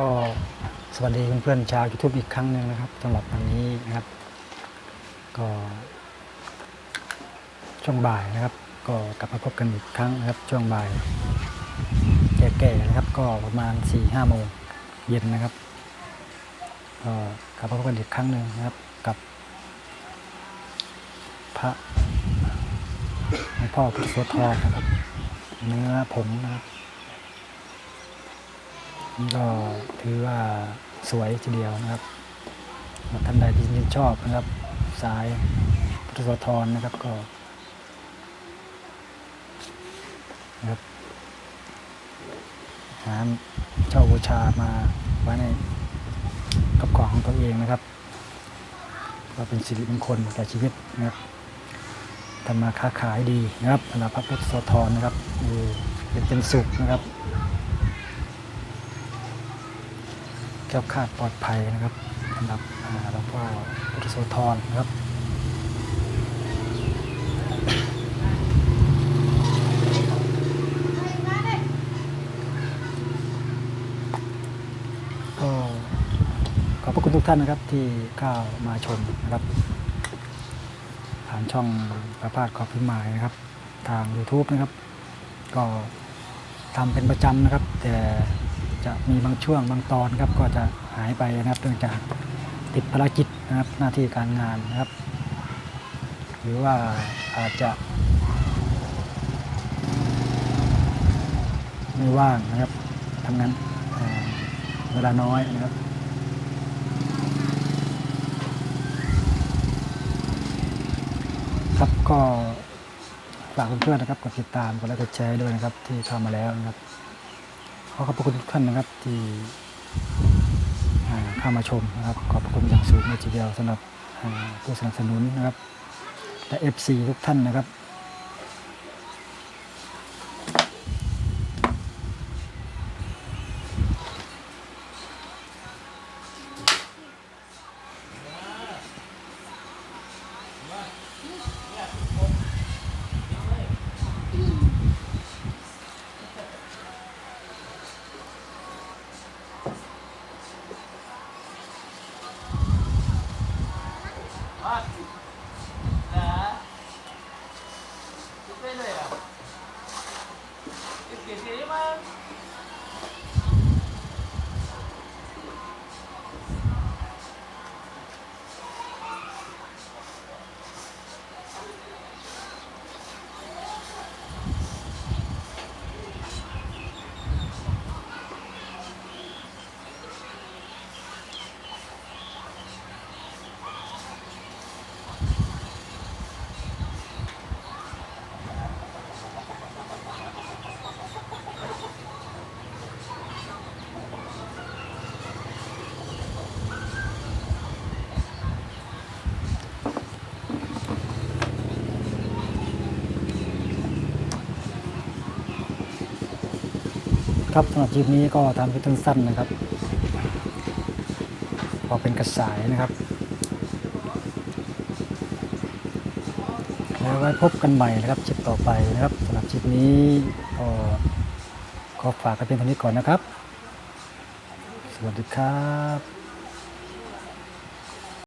ก็สวัสดีเพื่อนๆชาวยูทูบอีกครั้งหนึ่งนะครับสำหรับวันนี้นะครับ ก็ช่วงบ่ายนะครับ ก็กลับมาพบกันอีกครั้งนะครับ ช่วงบ่ายแก่ๆนะครับ ก็ประมาณ4ี่ห้าโมงเย็นนะครับก็กลับมาพบกันอีกครั้งหนึ่งนะครับ กับ พระพ่อพุทธโสธรนะครับ เนื้อผงนะครับ นี่ก็ถือว่าสวยทีเดียวนะครับท่านใดที่ชอบนะครับ สายพุทธสธรนะครับก็นะครับหาเช่าบูชามาไว้ในกับของของตัวเองนะครับก็เป็นสิริมงคลแก่ชีวิตนะครับทำมาค้าขายดีนะครับสำหรับพระพุทธโสธรนะครับอยู่เป็นเป็นสุขนะครับ แก้วคาดปลอดภัยนะครับสำหรับหลวงพ่อพุทธโสธรนะครับก็ขอบพระคุณทุกท่านนะครับที่เข้ามาชมนะครับ ผ่านช่องประพาสขอบพิมายนะครับ ทาง YouTube นะครับ ก็ทำเป็นประจำนะครับ แต่ จะมีบางช่วงบางตอนครับก็จะหายไปนะครับเนื่องจากติดภารกิจนะครับหน้าที่การงานนะครับ หรือว่าอาจจะ ไม่ว่างนะครับทำงานเเวลาน้อยนะครับครับก็ฝากเพื่อนๆนะครับกดติดตามกดไลค์กดแชร์ด้วยนะครับที่เข้ามาแล้วนะครับ ขอขอบคุณทุกท่านนะครับที่เข้ามาชมนะครับ ขอบคุณอย่างสูงเลยทีเดียวสำหรับผู้สนับสนุนนะครับและ FC ทุกท่านนะครับ Up. ครับสำหรับคลิปนี้ก็ทำเป็นสั้นๆนะครับ พอเป็นกระสายนะครับ แล้วไว้พบกันใหม่นะครับคลิปต่อไปนะครับสำหรับคลิปนี้ก็ขอฝากกันเป็นเท่านี้ก่อนนะครับ สวัสดีครับ